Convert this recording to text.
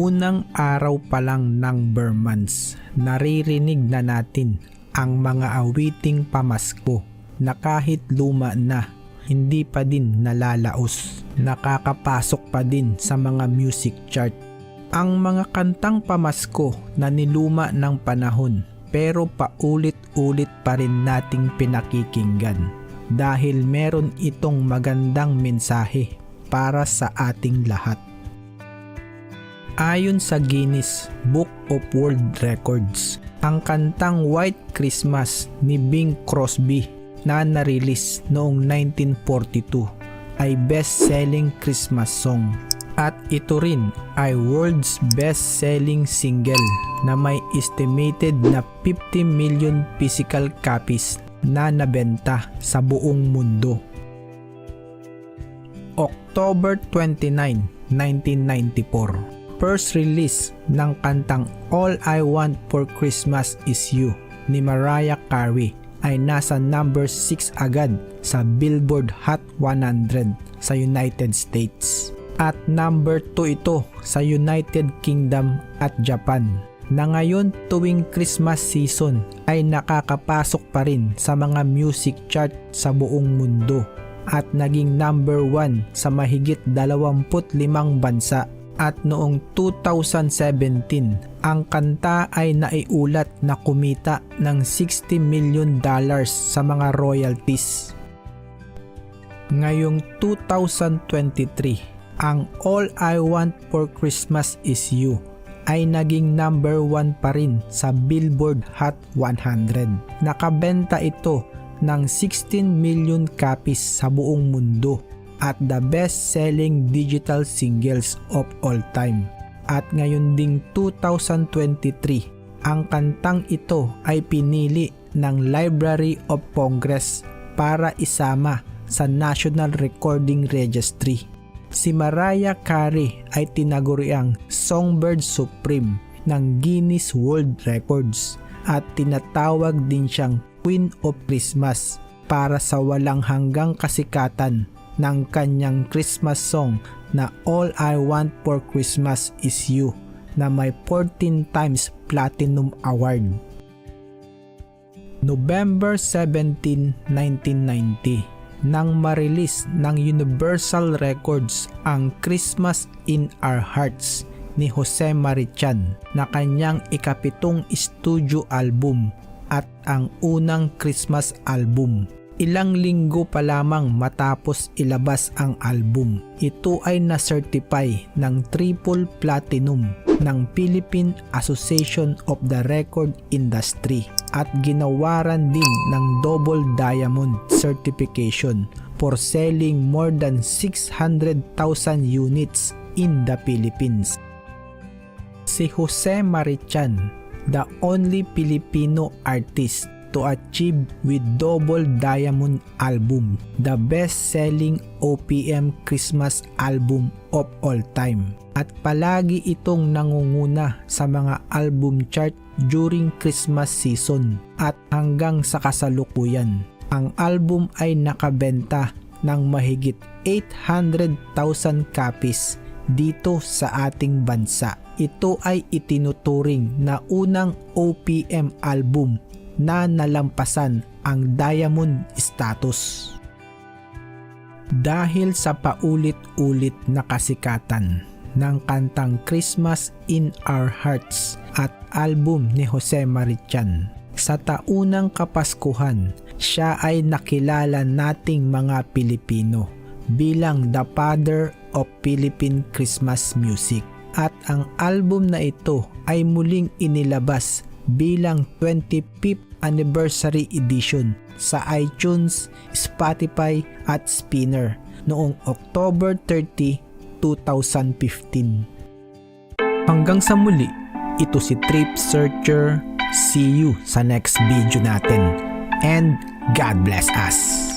unang araw pa lang ng Burmans, naririnig na natin ang mga awiting pamasko na kahit luma na, hindi pa din nalalaos. Nakakapasok pa din sa mga music chart. Ang mga kantang pamasko na niluma ng panahon pero paulit-ulit pa rin nating pinakikinggan dahil meron itong magandang mensahe para sa ating lahat. Ayon sa Guinness Book of World Records, ang kantang White Christmas ni Bing Crosby na na-release noong 1942 ay best-selling Christmas song at ito rin ay world's best-selling single na may estimated na 50 million physical copies na nabenta sa buong mundo. October 29, 1994 First release ng kantang All I Want for Christmas Is You ni Mariah Carey ay nasa number 6 agad sa Billboard Hot 100 sa United States. At number 2 ito sa United Kingdom at Japan na ngayon tuwing Christmas season ay nakakapasok pa rin sa mga music chart sa buong mundo at naging number 1 sa mahigit 25 bansa at noong 2017 ang kanta ay naiulat na kumita ng 60 million dollars sa mga royalties. Ngayong 2023, ang All I Want for Christmas Is You ay naging number 1 pa rin sa Billboard Hot 100. Nakabenta ito ng 16 million copies sa buong mundo at the best-selling digital singles of all time. At ngayon ding 2023, ang kantang ito ay pinili ng Library of Congress para isama sa National Recording Registry. Si Mariah Carey ay tinaguriang Songbird Supreme ng Guinness World Records at tinatawag din siyang Queen of Christmas para sa walang hanggang kasikatan ng kanyang Christmas song na All I Want for Christmas Is You na may 14 times Platinum Award. November 17, 1990 nang marilis ng Universal Records ang Christmas in Our Hearts ni Jose Marichan na kanyang ikapitong studio album at ang unang Christmas album ilang linggo pa lamang matapos ilabas ang album. Ito ay na-certify ng triple platinum ng Philippine Association of the Record Industry at ginawaran din ng double diamond certification for selling more than 600,000 units in the Philippines. Si Jose Marichan, the only Filipino artist to achieve with Double Diamond Album, the best-selling OPM Christmas album of all time. At palagi itong nangunguna sa mga album chart during Christmas season at hanggang sa kasalukuyan. Ang album ay nakabenta ng mahigit 800,000 copies dito sa ating bansa. Ito ay itinuturing na unang OPM album na nalampasan ang diamond status. Dahil sa paulit-ulit na kasikatan ng kantang Christmas in Our Hearts at album ni Jose Marichan, sa taunang kapaskuhan, siya ay nakilala nating mga Pilipino bilang the father of Philippine Christmas music. At ang album na ito ay muling inilabas bilang 25th anniversary edition sa iTunes, Spotify at Spinner noong October 30, 2015. Hanggang sa muli, ito si Trip Searcher. See you sa next video natin. And God bless us.